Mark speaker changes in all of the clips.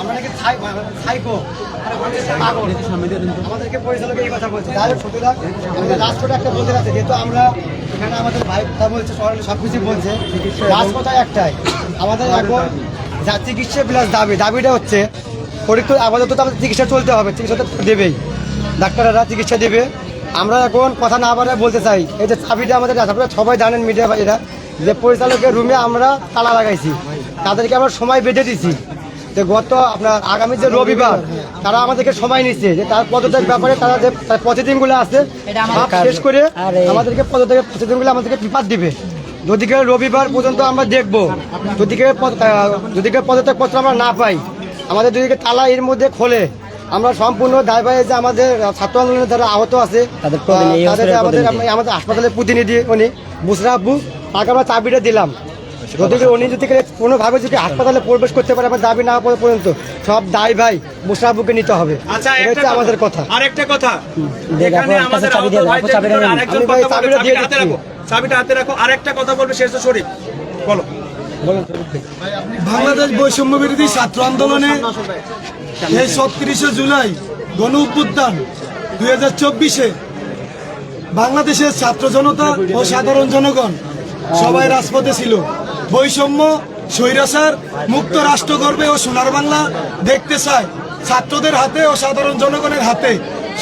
Speaker 1: আমরা নাকি ছাই- সাইকো আমাদেরকে পরিচালক এই কথা বলছে। তাহলে আমাদের একটা বলতে আছে যেহেতু আমরা এখানে আমাদের ভাই কথা বলছে সব কিছু বলছে। একটাই। আমাদের এখন যা চিকিৎসা প্লাস দাবি। দাবিটা হচ্ছে পরীক্ষা আপাতত তো আমাদের চিকিৎসা চলতে হবে চিকিৎসা তো দেবেই। ডাক্তাররা চিকিৎসা দেবে। আমরা এখন কথা না বাড়ায় বলতে চাই এই যে চাবিটা আমাদের আপনারা সবাই জানেন মিডিয়া ভাইরা যে পরিচালকের রুমে আমরা তালা লাগাইছি। তাদেরকে আমরা সময় বেঁধে দিছি। যে গত আপনার আগামী যে রবিবার তারা আমাদেরকে সময় নিচ্ছে যে তার পদত্যাগ ব্যাপারে তারা যে প্রতিদিনগুলো আছে সব শেষ করে আমাদেরকে পদত্যাগের প্রতিদিনগুলো আমাদেরকে পেপার দিবে। যদি কেউ রবিবার পর্যন্ত আমরা দেখব যদি কেউ যদি কেউ পদত্যাগ পত্র আমরা না পাই আমাদের যদি তালা এর মধ্যে খোলে আমরা সম্পূর্ণ দায়ভাই যে আমাদের ছাত্র আন্দোলনে যারা আহত আছে
Speaker 2: তাদের
Speaker 1: আমাদের আমাদের হাসপাতালের প্রতিনিধি উনি বুসরা আব্বু তাকে আমরা চাবিটা দিলাম। যদি উনি যদি কোনোভাবে যদি হাসপাতালে প্রবেশ করতে পারে আমার দাবি না পড়া পর্যন্ত সব দায় ভাই আব্বুকে নিতে হবে।
Speaker 3: আচ্ছা
Speaker 1: এটা আমাদের কথা।
Speaker 3: আরেকটা কথা।
Speaker 2: দেখ,
Speaker 3: এখানে আমাদের
Speaker 2: একটা চাবি
Speaker 3: আহত
Speaker 2: দিয়ে দাও, আপু,
Speaker 3: ভাইদের
Speaker 2: চাবিটা
Speaker 3: ভিতরে
Speaker 2: নিন।
Speaker 3: আরেকজন কথা বলবে,
Speaker 1: চাবিটা দিয়ে
Speaker 3: চাবিটা হাতে রাখো। চাবিটা হাতে রাখো। আরেকটা কথা বলবে শেষ শরীফ। বলো।
Speaker 4: বাংলাদেশ বৈষম্য বিরোধী ছাত্র আন্দোলনে এই ছত্রিশে জুলাই গণ অভ্যুত্থান দুই হাজার চব্বিশে বাংলাদেশের ছাত্র জনতা ও সাধারণ জনগণ সবাই রাজপথে ছিল। বৈষম্য স্বৈরাচার মুক্ত রাষ্ট্র গর্বে ও সোনার বাংলা দেখতে চায় ছাত্রদের হাতে ও সাধারণ জনগণের হাতে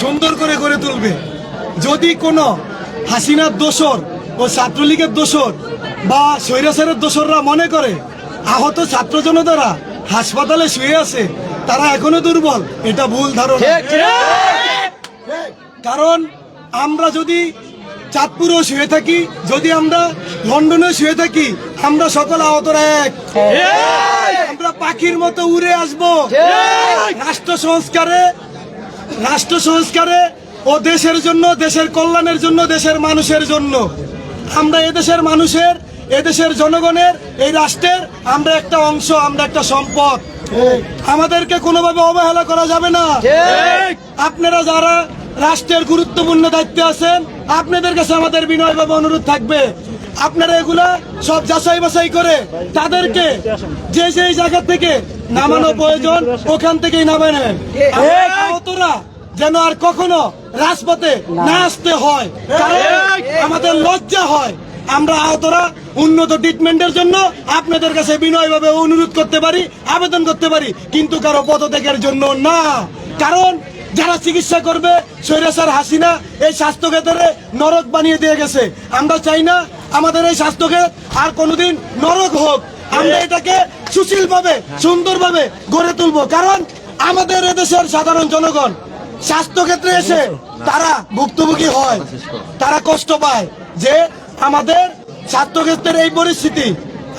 Speaker 4: সুন্দর করে গড়ে তুলবে। যদি কোনো হাসিনার দোসর ও ছাত্রলীগের দোসর বা স্বৈরাচারের দোসররা মনে করে আহত ছাত্র জনতারা হাসপাতালে শুয়ে আছে তারা এখনও দুর্বল এটা ভুল ধারণা। কারণ আমরা যদি চাঁদপুরেও শুয়ে থাকি যদি আমরা লন্ডনে শুয়ে থাকি আমরা সকল আহতরা এক। আমরা পাখির মতো উড়ে আসব। রাষ্ট্র সংস্কারে রাষ্ট্র সংস্কারে ও দেশের জন্য দেশের কল্যাণের জন্য দেশের মানুষের জন্য। আমরা এদেশের মানুষের এদেশের জনগণের এই রাষ্ট্রের আমরা একটা অংশ আমরা একটা সম্পদ। আমাদেরকে কোনোভাবে অবহেলা করা যাবে না। আপনারা যারা রাষ্ট্রের গুরুত্বপূর্ণ দায়িত্বে আছেন আপনাদের কাছে আমাদের বিনয়ভাবে অনুরোধ থাকবে। আপনারা এগুলা সব যাচাই বাছাই করে তাদেরকে যে যেই জায়গা থেকে নামানো প্রয়োজন ওখান থেকেই নামে নেন। আহতরা যেন আর কখনো রাজপথে না আসতে হয়। আমাদের লজ্জা হয়। আমরা আহতরা উন্নত ট্রিটমেন্টের জন্য আপনাদের কাছে বিনয়ভাবে অনুরোধ করতে পারি আবেদন করতে পারি কিন্তু কারও পদত্যাগের জন্য না। কারণ যারা চিকিৎসা করবে সৈরাসার হাসিনা এই স্বাস্থ্যক্ষেত্রে নরক বানিয়ে দিয়ে গেছে। আমরা চাই না আমাদের এই স্বাস্থ্যক্ষেত্র আর কোনোদিন নরক হোক। আমরা এটাকে সুশীলভাবে, সুন্দরভাবে গড়ে তুলবো। কারণ আমাদের এদেশের সাধারণ জনগণ স্বাস্থ্যক্ষেত্রে এসে তারা ভুক্তভোগী হয়, তারা কষ্ট পায় যে আমাদের স্বাস্থ্যক্ষেত্রের এই পরিস্থিতি।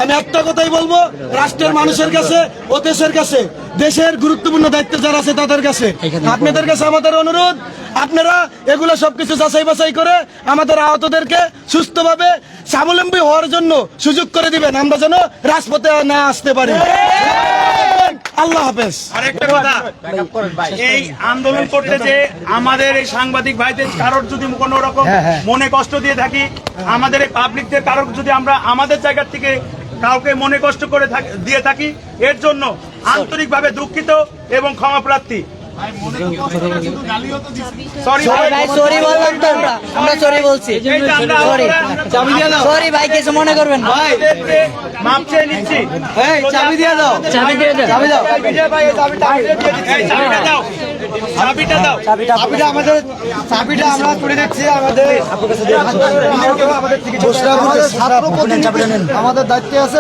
Speaker 4: আমি একটা কথাই বলব, রাষ্ট্রের মানুষের কাছে ও দেশের কাছে দেশের গুরুত্বপূর্ণ দায়িত্ব যারা আছে তাদের কাছে। আপনাদের কাছে আমাদের অনুরোধ আপনারা এগুলো সবকিছু যাচাই বাছাই করে আমাদের আহতদেরকে সুস্থভাবে স্বাবলম্বী হওয়ার জন্য সুযোগ করে দিবেন। আমরা যেন রাজপথে না আসতে পারি। আল্লাহ হাফেজ।
Speaker 3: আরেকটা কথা এই আন্দোলন করতে যে আমাদের এই সাংবাদিক ভাইদের কারোর যদি কোনো রকম মনে কষ্ট দিয়ে থাকি আমাদের এই পাবলিকদের কারোর যদি আমরা আমাদের জায়গা থেকে কাউকে মনে কষ্ট করে থাকি- দিয়ে থাকি এর জন্য আন্তরিকভাবে দুঃখিত এবং ক্ষমা প্রার্থী। সরি
Speaker 2: সরি ভাই সরি বললাম তো আমরা। আমরা সরি বলছি।
Speaker 3: এই যে আমরা
Speaker 2: সরি
Speaker 3: আমরা-
Speaker 2: সরি ভাই কিছু মনে করবেন না।
Speaker 3: আমাদেরকে মাপ চেয়ে নিচ্ছি।
Speaker 1: চাবি দিয়ে দাও।
Speaker 2: চাবি দিয়ে দেন
Speaker 1: চাবি দাও। বিজয় ভাই এই চাবিটা আমাদের দিয়ে দিচ্ছি।
Speaker 3: এই চাবিটা দাও। চাবিটা দাও।
Speaker 2: চাবিটা
Speaker 1: চাবিটা আমাদের চাবিটা আমরা করে দিচ্ছি। আমাদের আমাদের আমাদের দায়িত্বে আছে।